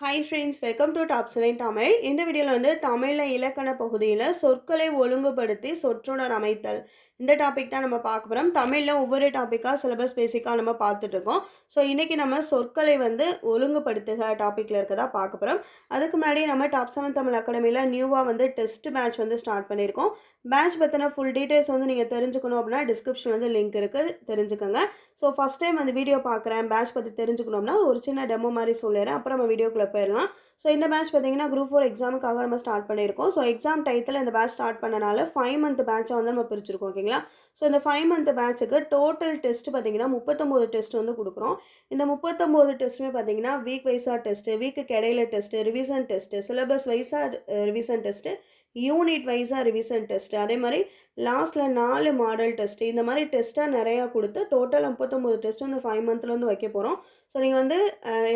Hi friends welcome to top seven Tamil இந்த வீடியோவில் வந்து தமிழில் இலக்கண பகுதியில் சொற்களை ஒழுங்குபடுத்தி சொற்றொடர் அமைத்தல் இந்த டாபிக் தான் நம்ம பார்க்க போகிறோம் தமிழில் ஒவ்வொரு டாப்பிக்காக சிலபஸ் பேசிக்காக நம்ம பார்த்துட்ருக்கோம் ஸோ இன்றைக்கி நம்ம சொற்களை வந்து ஒழுங்குபடுத்துக டாப்பிக்கில் இருக்கதா பார்க்க போகிறோம் அதுக்கு முன்னாடி நம்ம டாப் செவன் தமிழ் அகாடமியில் நியூவாக வந்து டெஸ்ட் பேட்ச் வந்து ஸ்டார்ட் பண்ணியிருக்கோம். பேட்ச் பற்றின ஃபுல் டீட்டெயில்ஸ் வந்து நீங்கள் தெரிஞ்சுக்கணும் அப்படின்னா டிஸ்கிரிப்ஷன் வந்து லிங்க் இருக்குது தெரிஞ்சுக்கோங்க. ஸோ ஃபஸ்ட் டைம் அந்த வீடியோ பார்க்குறேன். பேட்ச் பற்றி தெரிஞ்சுக்கணும்னா ஒரு சின்ன டெமோ மாதிரி சொல்லிடுறேன். அப்புறம் நம்ம வீடியோக்குள்ளே போயிடலாம். ஸோ இந்த பேட்ச் பார்த்தீங்கன்னா குரூப் ஃபோர் எக்ஸாமுக்காக நம்ம ஸ்டார்ட் பண்ணியிருக்கோம். ஸோ எக்ஸாம் டைத்தில் இந்த பேட்ச் ஸ்டார்ட் பண்ணனால ஃபைவ் மந்த் பேட்சை வந்து நம்ம பிரிச்சிருக்கோம் ஓகேங்களா ஸோ இந்த ஃபைவ் மந்த் பேட்சுக்கு டோட்டல் டெஸ்ட் பார்த்தீங்கன்னா முப்பத்தொம்போது டெஸ்ட் வந்து கொடுக்குறோம். இந்த முப்பத்தொம்போது டெஸ்ட்டுமே பார்த்தீங்கன்னா வீக் வைஸாக டெஸ்ட்டு வீக்குக்கு இடையில டெஸ்ட்டு ரிவிசன் டெஸ்ட்டு சிலபஸ் வைஸாக ரிவிசன் டெஸ்ட்டு யூனிட் வைஸாக ரிவிசன் டெஸ்ட் அதே மாதிரி லாஸ்ட்டில் நாலு மாடல் டெஸ்ட் இந்த மாதிரி டெஸ்ட்டாக நிறையா கொடுத்து டோட்டல் முப்பத்தொம்போது டெஸ்ட் வந்து ஃபைவ் மந்த்தில் வந்து வைக்க போகிறோம் ஸோ நீங்கள் வந்து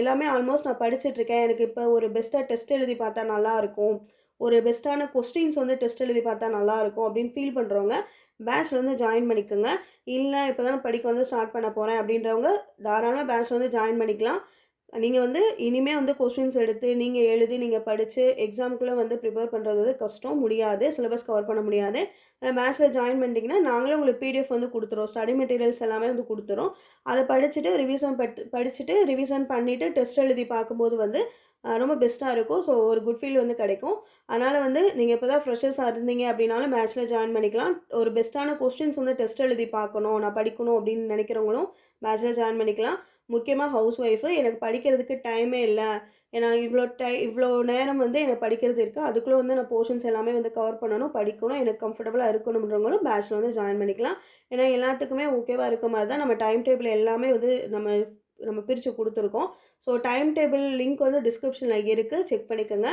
எல்லாமே ஆல்மோஸ்ட் நான் படிச்சுட்ருக்கேன் எனக்கு இப்போ ஒரு பெஸ்ட்டாக டெஸ்ட் எழுதி பார்த்தா நல்லாயிருக்கும் ஒரு பெஸ்ட்டான கொஸ்டின்ஸ் வந்து டெஸ்ட் எழுதி பார்த்தா நல்லா இருக்கும் அப்படின்னு ஃபீல் பண்ணுறவங்க பேட்ச்சில் வந்து ஜாயின் பண்ணிக்கோங்க. இல்லை இப்போ தான் படிக்க வந்து ஸ்டார்ட் பண்ண போகிறேன் அப்படின்றவங்க தாராளமாக பேட்ச் வந்து ஜாயின் பண்ணிக்கலாம். நீங்கள் வந்து இனிமேல் வந்து கொஸ்டின்ஸ் எடுத்து நீங்கள் எழுதி நீங்கள் படித்து எக்ஸாமுக்குள்ளே வந்து ப்ரிப்பேர் பண்ணுறது வந்து கஷ்டம் முடியாது. சிலபஸ் கவர் பண்ண முடியாது. ஆனால் பேட்ச்சில் ஜாயின் பண்ணிட்டீங்கன்னா நாங்களே உங்களுக்கு பிடிஎஃப் வந்து கொடுத்துருவோம் ஸ்டடி மெட்டீரியல்ஸ் எல்லாமே வந்து கொடுத்துரும் அதை படிச்சுட்டு ரிவிசன் பட் படிச்சுட்டு ரிவிசன் பண்ணிவிட்டு டெஸ்ட் எழுதி பார்க்கும்போது வந்து ரொம்ப பெஸ்ட்டாக இருக்கும். ஸோ ஒரு குட் ஃபீல் வந்து கிடைக்கும். அதனால் வந்து நீங்கள் இப்போ தான் ஃப்ரெஷர்ஸாக இருந்தீங்க அப்படின்னாலும் பேட்ச்சில் ஜாயின் பண்ணிக்கலாம். ஒரு பெஸ்ட்டான கொஸ்டின்ஸ் வந்து டெஸ்ட் எழுதி பார்க்கணும். நான் படிக்கணும் அப்படின்னு நினைக்கிறவங்களும் பேட்ச்சில் ஜாயின் பண்ணிக்கலாம். முக்கியமாக ஹவுஸ் ஒய்ஃபு எனக்கு படிக்கிறதுக்கு டைமே இல்லை. ஏன்னா இவ்வளோ டை இவ்வளோ நேரம் வந்து எனக்கு படிக்கிறது இருக்குது அதுக்குள்ளே வந்து நான் போர்ஷன்ஸ் எல்லாமே வந்து கவர் பண்ணணும் படிக்கணும். எனக்கு கம்ஃபர்டபுளாக இருக்கணுன்றவங்களும் பேட்ச்சில் வந்து ஜாயின் பண்ணிக்கலாம். ஏன்னா எல்லாத்துக்குமே ஓகேவாக இருக்க மாதிரி தான் நம்ம டைம் டேபிள் எல்லாமே வந்து நம்ம நம்ம பிரித்து கொடுத்துருக்கோம். ஸோ டைம் டேபிள் லிங்க் வந்து டிஸ்கிரிப்ஷனில் இருக்குது செக் பண்ணிக்கோங்க.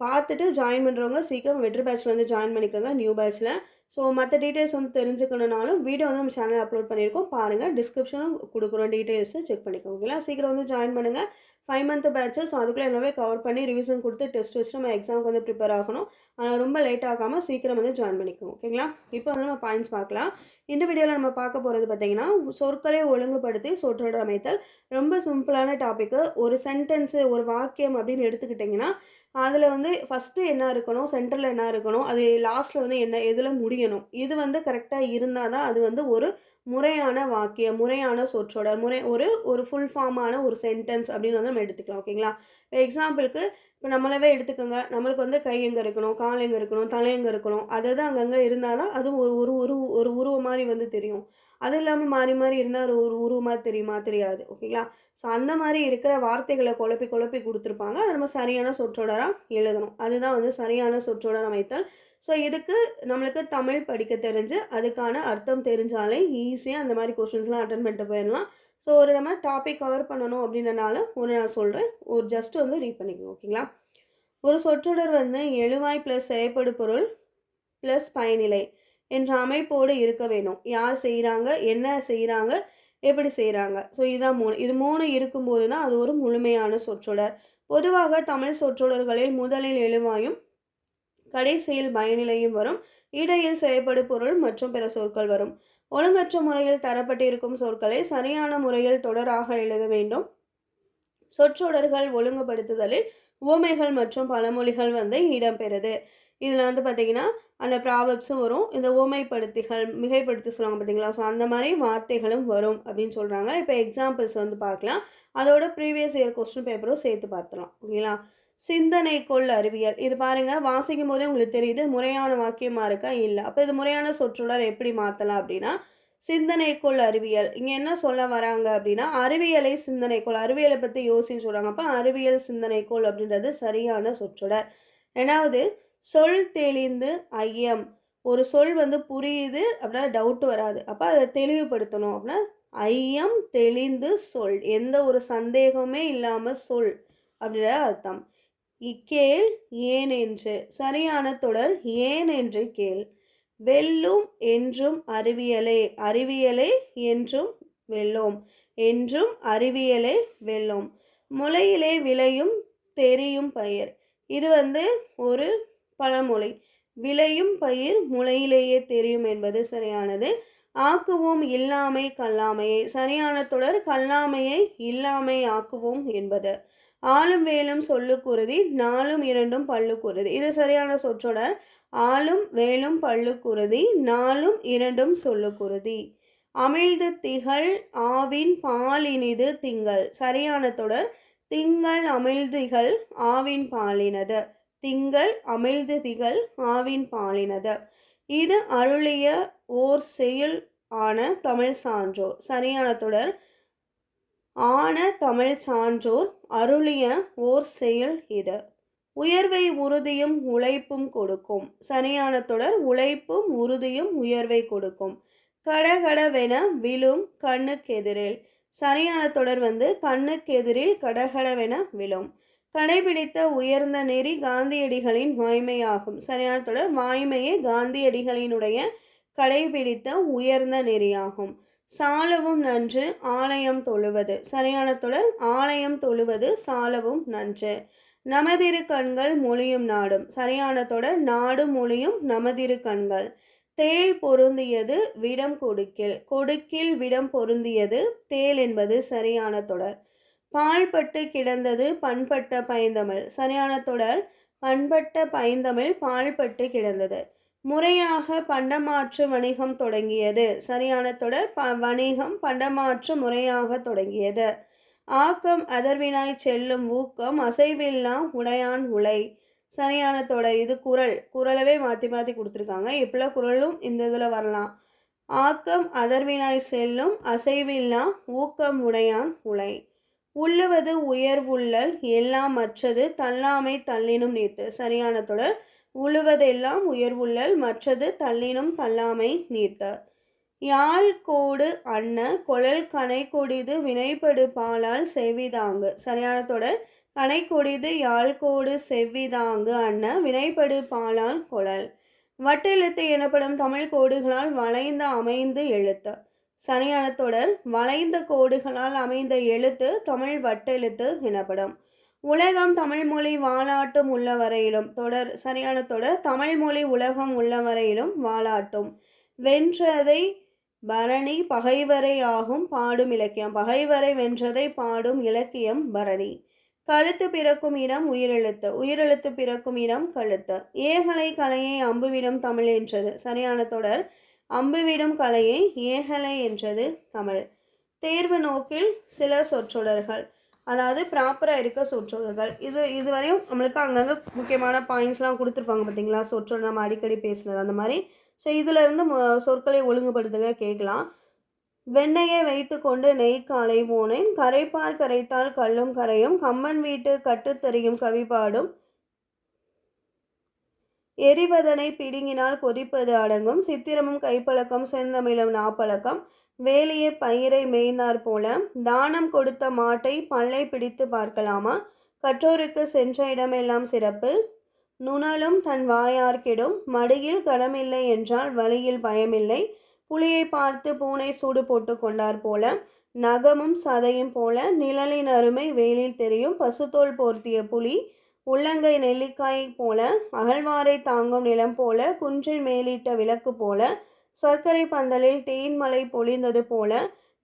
பார்த்துட்டு ஜாயின் பண்ணுறவங்க சீக்கிரம் வெட்ரு பேட்ச்சில் வந்து ஜாயின் பண்ணிக்கோங்க நியூ பேட்ச்சில் ஸோ மற்ற டீட்டெயில்ஸ் வந்து தெரிஞ்சுக்கணுனாலும் வீடியோ வந்து நம்ம சேனல் அப்லோட் பண்ணியிருக்கோம். பாருங்கள் டிஸ்கிரிப்ஷனும் கொடுக்குறோம் டீட்டெயில்ஸை செக் பண்ணிக்கோங்க. ஓகேங்களா? சீக்கிரம் வந்து ஜாயின் பண்ணுங்கள் ஃபைவ் மந்த் பேட்ச்சு ஸோ அதுக்குள்ளே எல்லாமே கவர் பண்ணி ரிவிஷன் கொடுத்து டெஸ்ட் வச்சு நம்ம எக்ஸாமுக்கு வந்து ப்ரிப்பேர் ஆகணும். ஆனால் ரொம்ப லேட் ஆகாமல் சீக்கிரம் வந்து ஜாயின் பண்ணிக்கோங்க. ஓகேங்களா இப்போ வந்து நம்ம பாயிண்ட்ஸ் பார்க்கலாம். இந்த வீடியோவில் நம்ம பார்க்க போகிறது பார்த்தீங்கன்னா சொற்களை ஒழுங்குபடுத்தி சொற்றொடர் அமைத்தல் ரொம்ப சிம்பிளான டாப்பிக்கு ஒரு சென்டென்ஸு ஒரு வாக்கியம் அப்படின்னு எடுத்துக்கிட்டிங்கன்னா அதில் வந்து ஃபஸ்ட்டு என்ன இருக்கணும் சென்டரில் என்ன இருக்கணும் அது லாஸ்ட்டில் வந்து என்ன எதில் முடியணும். இது வந்து கரெக்டாக இருந்தால் தான் அது வந்து ஒரு முறையான வாக்கியம் முறையான சொற்றொடர் முறை ஒரு ஒரு ஃபுல் ஃபார்மான ஒரு சென்டென்ஸ் அப்படின்னு வந்து நம்ம எடுத்துக்கலாம் ஓகேங்களா இப்போ எக்ஸாம்பிளுக்கு இப்போ நம்மளவே எடுத்துக்கோங்க. நம்மளுக்கு வந்து கை எங்கே இருக்கணும் கால் எங்கே இருக்கணும் தலை எங்கே இருக்கணும் அதை தான் அங்கங்கே இருந்தால் தான் அது ஒரு ஒரு ஒரு ஒரு உருவம் மாதிரி வந்து தெரியும். அது இல்லாமல் மாறி மாறி இருந்தால் ஒரு ஒரு உருவமாக தெரியுமா? தெரியாது ஓகேங்களா ஸோ அந்த மாதிரி இருக்கிற வார்த்தைகளை குழப்பி குழப்பி கொடுத்துருப்பாங்க. அதை நம்ம சரியான சொற்றொடராக எழுதணும். அதுதான் வந்து சரியான சொற்றொடர் அமைத்தல். ஸோ இதுக்கு நம்மளுக்கு தமிழ் படிக்க தெரிஞ்சு அதுக்கான அர்த்தம் தெரிஞ்சாலே ஈஸியாக அந்த மாதிரி கொஷின்ஸ்லாம் அட்டன் பண்ணிட்டு போயிடலாம். ஸோ ஒரு நம்ம டாபிக் கவர் பண்ணணும் அப்படின்றனால ஒரு நான் சொல்கிறேன் ஒரு ஜஸ்ட் வந்து ரீட் பண்ணிக்கோங்க ஓகேங்களா ஒரு சொற்றொடர் வந்து எழுவாய் ப்ளஸ் செயற்படு பொருள் ப்ளஸ் பயனிலை என்ற அமைப்போடு இருக்க வேணும் யார் செய்கிறாங்க என்ன செய்கிறாங்க எப்படி செய்கிறாங்க ஸோ இதுதான் மூணு. இது மூணு இருக்கும்போது தான் அது ஒரு முழுமையான சொற்றொடர். பொதுவாக தமிழ் சொற்றொடர்களில் முதலில் எழுவாயும் கடைசியில் பயனிலையும் வரும். இடையில் செயற்படு பொருள் மற்றும் பிற சொற்கள் வரும். ஒழுங்கற்ற முறையில் தரப்பட்டிருக்கும் சொற்களை சரியான முறையில் தொடராக எழுத வேண்டும். சொற்றொடர்கள் ஒழுங்குபடுத்துதலில் உவமைகள் மற்றும் பழமொழிகள் வந்து இடம்பெறுது. இதில் வந்து பார்த்தீங்கன்னா அந்த ப்ராவப்ஸும் வரும். இந்த உவமைப்படுத்திகள் மிகைப்படுத்தி சொல்லுவாங்க பார்த்தீங்களா ஸோ அந்த மாதிரி வார்த்தைகளும் வரும் அப்படின்னு சொல்கிறாங்க இப்போ எக்ஸாம்பிள்ஸ் வந்து பார்க்கலாம். அதோட ப்ரீவியஸ் இயர் கொஸ்டின் பேப்பரும் சேர்த்து பார்த்துலாம் ஓகேங்களா? சிந்தனைக்குள் அறிவியல் இது பாருங்க வாசிக்கும் போதே உங்களுக்கு தெரியுது முறையான வாக்கியமாக இருக்கா இல்லை. அப்போ இது முறையான சொற்றொடர் எப்படி மாற்றலாம் அப்படின்னா சிந்தனைக்குள் அறிவியல். இங்கே என்ன சொல்ல வராங்க அப்படின்னா அறிவியலை சிந்தனைக்குள் அறிவியலை பற்றி யோசின்னு சொல்கிறாங்க அப்போ அறிவியல் சிந்தனைக்குள் அப்படின்றது சரியான சொற்றொடர். ரெண்டாவது சொல் தெளிந்து ஐயம். ஒரு சொல் வந்து புரியுது அப்படின்னா டவுட் வராது. அப்போ அதை தெளிவுபடுத்தணும் அப்படின்னா ஐயம் தெளிந்து சொல். எந்த ஒரு சந்தேகமே இல்லாமல் சொல் அப்படின்ற அர்த்தம். இக்கேள் ஏன் என்று சரியான தொடர் ஏன் என்று கேள். வெல்லும் என்றும் அறிவியலே அறிவியலே என்றும் வெல்லோம் என்றும் அறிவியலே வெல்லோம். முளையிலே விளையும் தெரியும் பயிர். இது வந்து ஒரு பழமொழி. விளையும் பயிர் முளையிலேயே தெரியும் என்பது சரியானது. ஆக்குவோம் இல்லாமை கல்லாமையை சரியான தொடர் கல்லாமையை இல்லாமை ஆக்குவோம் என்பது. ஆளும் வேலும் சொல்லுக்குருதி நாலும் இரண்டும் பல்லுக்குருதி இது சரியான சொற்றொடர். ஆளும் வேலும் பல்லுக்குருதி நாலும் இரண்டும் சொல்லுக்குருதி அமிழ்து திகழ் ஆவின் பாலினிது திங்கள். சரியான தொடர். திங்கள் அமிழ்திகள் ஆவின் பாலினது. திங்கள் அமிழ்து திகழ் ஆவின் பாலினது. இது அருளிய ஓர் செயல் ஆன தமிழ் சான்றோர். சரியான தொடர். ஆன தமிழ் சான்றோர் அருளிய ஓர் செயல் இது உயர்வை உறுதியும் உழைப்பும் கொடுக்கும். சரியான தொடர் உழைப்பும் உறுதியும் உயர்வை கொடுக்கும். கடகடவென விழும் கண்ணுக்கெதிரில். சரியான தொடர் வந்து கண்ணுக்கெதிரில் கடகடவென விழும். கடைபிடித்த உயர்ந்த நெறி காந்தியடிகளின் வாய்மையாகும். சரியான தொடர் வாய்மையே காந்தியடிகளினுடைய கடைபிடித்த உயர்ந்த நெறியாகும். சாலவும் நன்று ஆலயம் தொழுவது. சரியான தொடர் ஆலயம் தொழுவது சாலவும் நன்று. நமதிரு கண்கள் மொழியும் நாடும். சரியான தொடர் நாடு மொழியும் நமதிரு கண்கள். தேள் பொருந்தியது விடம் கொடுக்கில். கொடுக்கில் விடம் பொருந்தியது தேள் என்பது சரியான தொடர். பால்பட்டு கிடந்தது பண்பட்ட பைந்தமிழ். சரியான தொடர் பண்பட்ட பைந்தமிழ் பால்பட்டு கிடந்தது. முறையாக பண்டமாற்று வணிகம் தொடங்கியது. சரியான தொடர் ப வணிகம் பண்டமாற்று முறையாக தொடங்கியது. ஆக்கம் அதர்வினாய் செல்லும் ஊக்கம் அசைவில்லா உடையான் உலை. சரியான தொடர் இது குரல் குரலவே மாற்றி மாற்றி கொடுத்துருக்காங்க. இப்பெல்லாம் குரலும் இந்த இதில் வரலாம். ஆக்கம் அதர்வினாய் செல்லும் அசைவில்லா ஊக்கம் உடையான் உலை. உள்ளுவது உயர்வுள்ளல் எல்லாம் மற்றது தள்ளாமை தள்ளினும் நீத்து சரியான தொடர் உழுவதெல்லாம் உயர்வுள்ளல் மற்றது தள்ளினும் தள்ளாமை நீர்த்த. யாழ் கோடு அன்ன கொழல் கனை கொடிது வினைப்படு பாலால் செவிதாங்கு சரியான தொடர். கனை கொடிது யாழ் கோடு செவ்விதாங்கு அன்ன வினைப்படு பாலால் கொழல். வட்டெழுத்து எனப்படும் தமிழ் கோடுகளால் வளைந்த அமைந்து எழுத்து. சரியான தொடர். வளைந்த கோடுகளால் அமைந்த எழுத்து தமிழ் வட்டெழுத்து எனப்படும். உலகம் தமிழ் மொழி வாலாட்டும் உள்ள வரையிலும் தொடர் சரியான தொடர் தமிழ் மொழி உலகம் உள்ள வரையிலும் வாலாட்டும் வென்றதை பரணி பகைவரை ஆகும் பாடும் இலக்கியம். பகைவரை வென்றதை பாடும் இலக்கியம் பரணி. கழுத்து பிறக்கும் இடம் உயிரெழுத்து. உயிரெழுத்து பிறக்கும் இடம் கழுத்து. ஏகலை கலையை அம்புவிடும் தமிழ் என்றது. சரியான தொடர் அம்புவிடும் கலையை ஏகலை என்றது தமிழ். தேர்வு நோக்கில் சில சொற்றொடர்கள். அதாவது ப்ராப்பராக இருக்க சொற்றொடர்கள். இது இதுவரையும் நம்மளுக்கு அங்கங்கே முக்கியமான பாயிண்ட்ஸ்லாம் கொடுத்துருப்பாங்க பார்த்தீங்களா சொற்றொடர் நம்ம அடிக்கடி பேசுனது அந்த மாதிரி. ஸோ இதிலிருந்து சொற்களை ஒழுங்குபடுத்துக கேட்கலாம் வெண்ணையை வைத்து கொண்டு நெய் காலை போனேன் கரைப்பார் கரைத்தால் கல்லும் கரையும். கம்மன் வீட்டு கட்டுத்தறியும் கவிபாடும். எரிவதனை பிடுங்கினால் கொதிப்பது அடங்கும். சித்திரமும் கைப்பழக்கம் செந்தமிழும் நாப்பழக்கம். வேலையை பயிரை மேய்னார் போல தானம் கொடுத்த மாட்டை பல்லை பிடித்து பார்க்கலாமா? கற்றோருக்கு சென்ற இடமெல்லாம் சிறப்பு. நுணலும் தன் வாயார் கெடும் மடியில் கடமில்லை என்றால் வழியில் பயமில்லை. புலியை பார்த்து பூனை சூடு போட்டு கொண்டார் போல நகமும் சதையும் போல நிழலின் அருமை வெயிலில் தெரியும். பசுத்தோல் போர்த்திய புலி உள்ளங்கை நெல்லிக்காயை போல அகழ்வாரை தாங்கும் நிலம் போல குன்றின் மேலிட்ட விளக்கு போல சர்க்கரை பந்தலில் தேன்மலை பொழிந்தது போல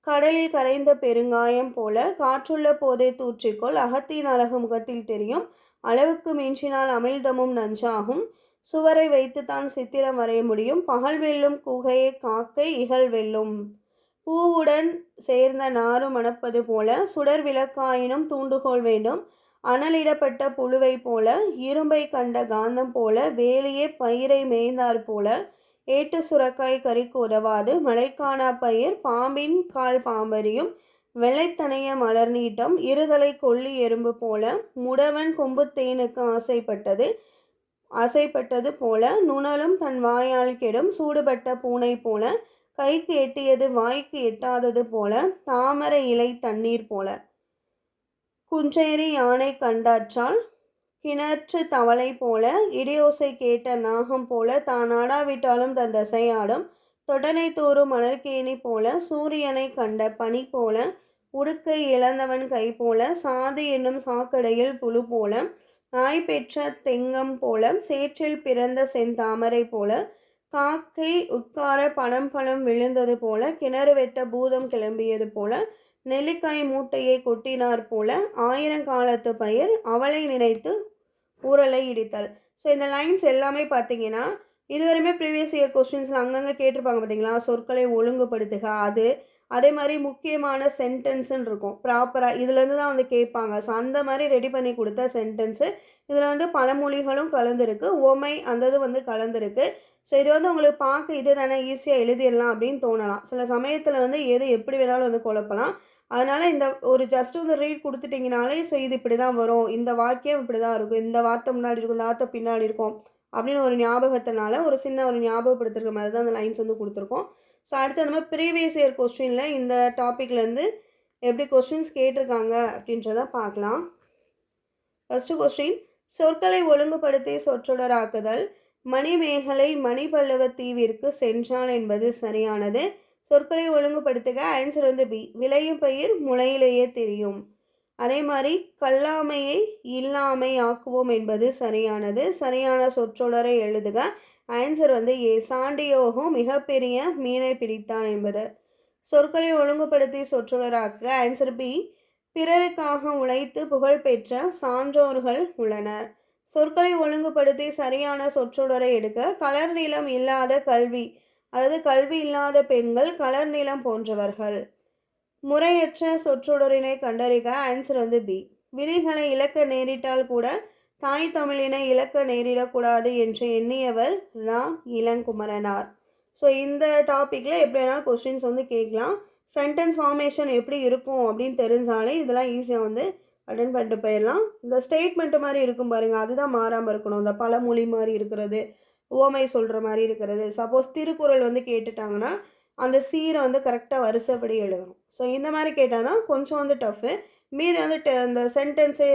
கடலில் கரைந்த பெருங்காயம் போல காற்றுள்ள போதே தூற்றிக்கொள் அகத்தின் அழகு முகத்தில் தெரியும். அளவுக்கு மிஞ்சினால் அமிழ்தமும் நஞ்சாகும். சுவரை வைத்துத்தான் சித்திரம் வரைய முடியும். பகல் வெல்லும் குகையை காக்கை இகழ் வெல்லும். பூவுடன் சேர்ந்த நாறு மணப்பது போல சுடர் விளக்காயினும் தூண்டுகோல் வேண்டும். அனலிடப்பட்ட புழுவை போல இரும்பை கண்ட காந்தம் போல வேலையே பயிரை மேய்ந்தாற் போல ஏட்டு சுரக்காய் கறிக்கு உதவாது. மலைக்கான பயிர் பாம்பின் கால் பாம்பரியும் வெள்ளைத்தனைய மலர் நீட்டம் இருதலை கொல்லி எறும்பு போல முடவன் கொம்பு தேனுக்கு ஆசைப்பட்டது ஆசைப்பட்டது போல நுணலும் தன் வாயால் கெடும் சூடுபட்ட பூனை போல கைக்கு எட்டியது வாய்க்கு எட்டாதது போல தாமரை இலை தண்ணீர் போல. குஞ்சேரி யானை கண்டாற்றால் கிணற்று தவளை போல இடியோசை கேட்ட நாகம் போல தான் ஆடாவிட்டாலும் தன் தசையாடும். தொடனை தோறும் மணற்கேணி போல சூரியனை கண்ட பனி போல உடுக்கை இழந்தவன் கை போல சாது என்னும் சாக்கடையில் புழு போல நாய் பெற்ற தெங்கம் போல சேற்றில் பிறந்த செந்தாமரை போல காக்கை உட்கார பணம் பழம் விழுந்தது போல கிணறு வெட்ட பூதம் கிளம்பியது போல நெல்லிக்காய் மூட்டையை கொட்டினார் போல ஆயிரங்காலத்து பயிர் அவளை நினைத்து ஊரலை இடித்தல் ஸோ இந்த லைன்ஸ் எல்லாமே பார்த்தீங்கன்னா இதுவரையுமே ப்ரீவியஸ் இயர் கொஸ்டின்ஸில் அங்கங்கே கேட்டிருப்பாங்க பார்த்தீங்களா? சொற்களை ஒழுங்குபடுத்துக அது. அதே மாதிரி முக்கியமான சென்டென்ஸுன்னு இருக்கும். ப்ராப்பராக இதுலேருந்து தான் வந்து கேட்பாங்க. ஸோ அந்த மாதிரி ரெடி பண்ணி கொடுத்த சென்டென்ஸு இதில் வந்து பழமொழிகளும் கலந்துருக்கு. ஓமை அந்த இது வந்து கலந்துருக்கு. ஸோ இது வந்து உங்களுக்கு பார்க்க இது தானே ஈஸியாக எழுதிடலாம் அப்படின்னு தோணலாம். சில சமயத்தில் வந்து எது எப்படி வேணாலும் வந்து குழப்பலாம். அதனால் இந்த ஒரு ஜஸ்ட் வந்து ரீட் கொடுத்துட்டிங்கனாலே ஸோ இது இப்படி தான் வரும். இந்த வாக்கியம் இப்படி தான் இருக்கும். இந்த வார்த்தை முன்னாடி இருக்கும் இந்த வார்த்தை பின்னாடி இருக்கும் அப்படின்னு ஒரு ஞாபகத்தினால ஒரு சின்ன ஒரு ஞாபகப்படுத்துகிற மாதிரி தான் அந்த லைன்ஸ் வந்து கொடுத்துருக்கோம். ஸோ அடுத்து நம்ம ப்ரீவியஸ் இயர் கொஸ்டினில் இந்த டாப்பிக்லேருந்து எப்படி கொஸ்டின்ஸ் கேட்டிருக்காங்க அப்படின்றத பார்க்கலாம். ஃபஸ்ட்டு கொஸ்டின் சொற்களை ஒழுங்குபடுத்தி சொற்றொடராக்குதல். மணிமேகலை மணிபல்லவ தீவிற்கு சென்றால் என்பது சரியானது. சொற்களை ஒழுங்குபடுத்துக. ஆன்சர் வந்து பி விளையும் பயிர் முளையிலேயே தெரியும். அதே மாதிரி கல்லாமையை இல்லாமை ஆக்குவோம் என்பது சரியானது. சரியான சொற்றொடரை எழுதுக. ஆன்சர் வந்து ஏ சாண்டியோகம் மிகப்பெரிய மீனை பிடித்தான் என்பது. சொற்களை ஒழுங்குபடுத்தி சொற்றொடராக்க ஆன்சர் பி பிறருக்காக உழைத்து புகழ்பெற்ற சான்றோர்கள் உள்ளனர். சொற்களை ஒழுங்குபடுத்தி சரியான சொற்றொடரை எடுக்க. கலர் நிலம் இல்லாத கல்வி. அல்லது கல்வி இல்லாத பெண்கள் கலர் நிலம் போன்றவர்கள். முறையற்ற சொற்றொடரினை கண்டறிக. ஆன்சர் வந்து பி விதிகளை இழக்க நேரிட்டால் கூட தாய் தமிழினை இழக்க நேரிடக்கூடாது என்று எண்ணியவர் ரா. இளங்குமரனார். ஸோ இந்த டாப்பிக்கில் எப்படி வேணாலும் கொஸ்டின்ஸ் வந்து கேட்கலாம். சென்டென்ஸ் ஃபார்மேஷன் எப்படி இருக்கும் அப்படின்னு தெரிஞ்சாலே இதெல்லாம் ஈஸியாக வந்து அட்டன் பண்ணிட்டு போயிடலாம். இந்த ஸ்டேட்மெண்ட்டு மாதிரி இருக்கும் பாருங்கள் அதுதான் மாறாமல் இருக்கணும். இந்த பழமொழி மாதிரி இருக்கிறது. ஓமை சொல்கிற மாதிரி இருக்கிறது. சப்போஸ் திருக்குறள் வந்து கேட்டுட்டாங்கன்னா அந்த சீரை வந்து கரெக்டாக வரிசைப்படி எழுதணும். ஸோ இந்த மாதிரி கேட்டால் தான் கொஞ்சம் வந்து டஃப்பு மீதி வந்து அந்த சென்டென்ஸு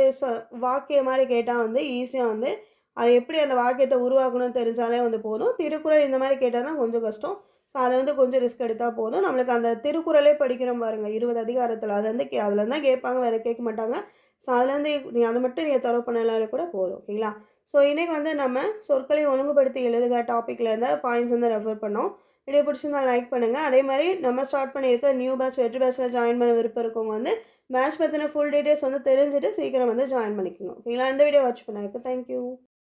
வாக்கியம் மாதிரி கேட்டால் வந்து ஈஸியாக வந்து அதை எப்படி அந்த வாக்கியத்தை உருவாக்கணும்னு தெரிஞ்சாலே வந்து போதும். திருக்குறள் இந்த மாதிரி கேட்டால்னா கொஞ்சம் கஷ்டம். ஸோ அதை வந்து கொஞ்சம் ரிஸ்க் எடுத்தால் போதும். நம்மளுக்கு அந்த திருக்குறளே படிக்கிறோம் பாருங்கள் இருபது அதிகாரத்தில். அதை வந்து கே அதில் தான் கேட்பாங்க வேறு கேட்க மாட்டாங்க. ஸோ அதுலேருந்து நீ அதை மட்டும் நீங்கள் தரவு பண்ணலால கூட போதும் ஓகேங்களா ஸோ இன்றைக்கி வந்து நம்ம சொற்களை ஒழுங்குபடுத்தி எழுதுகிற டாப்பிக்கில் இருந்த பாயிண்ட்ஸ் வந்து ரெஃபர் பண்ணோம். வீடியோ பிடிச்சிருந்தா லைக் பண்ணுங்கள் அதே மாதிரி நம்ம ஸ்டார்ட் பண்ணியிருக்க நியூ பேட்ச் வெற்றி பேட்சில் ஜாயின் பண்ண விருப்பம் இருக்கவங்க வந்து மேட்ச் பற்றின ஃபுல் டீட்டெயில்ஸ் வந்து தெரிஞ்சுட்டு சீக்கிரம் வந்து ஜாயின் பண்ணிக்கோங்க. ஓகேங்களா இந்த வீடியோ வாட்ச் பண்ணதுக்கு தேங்க்யூ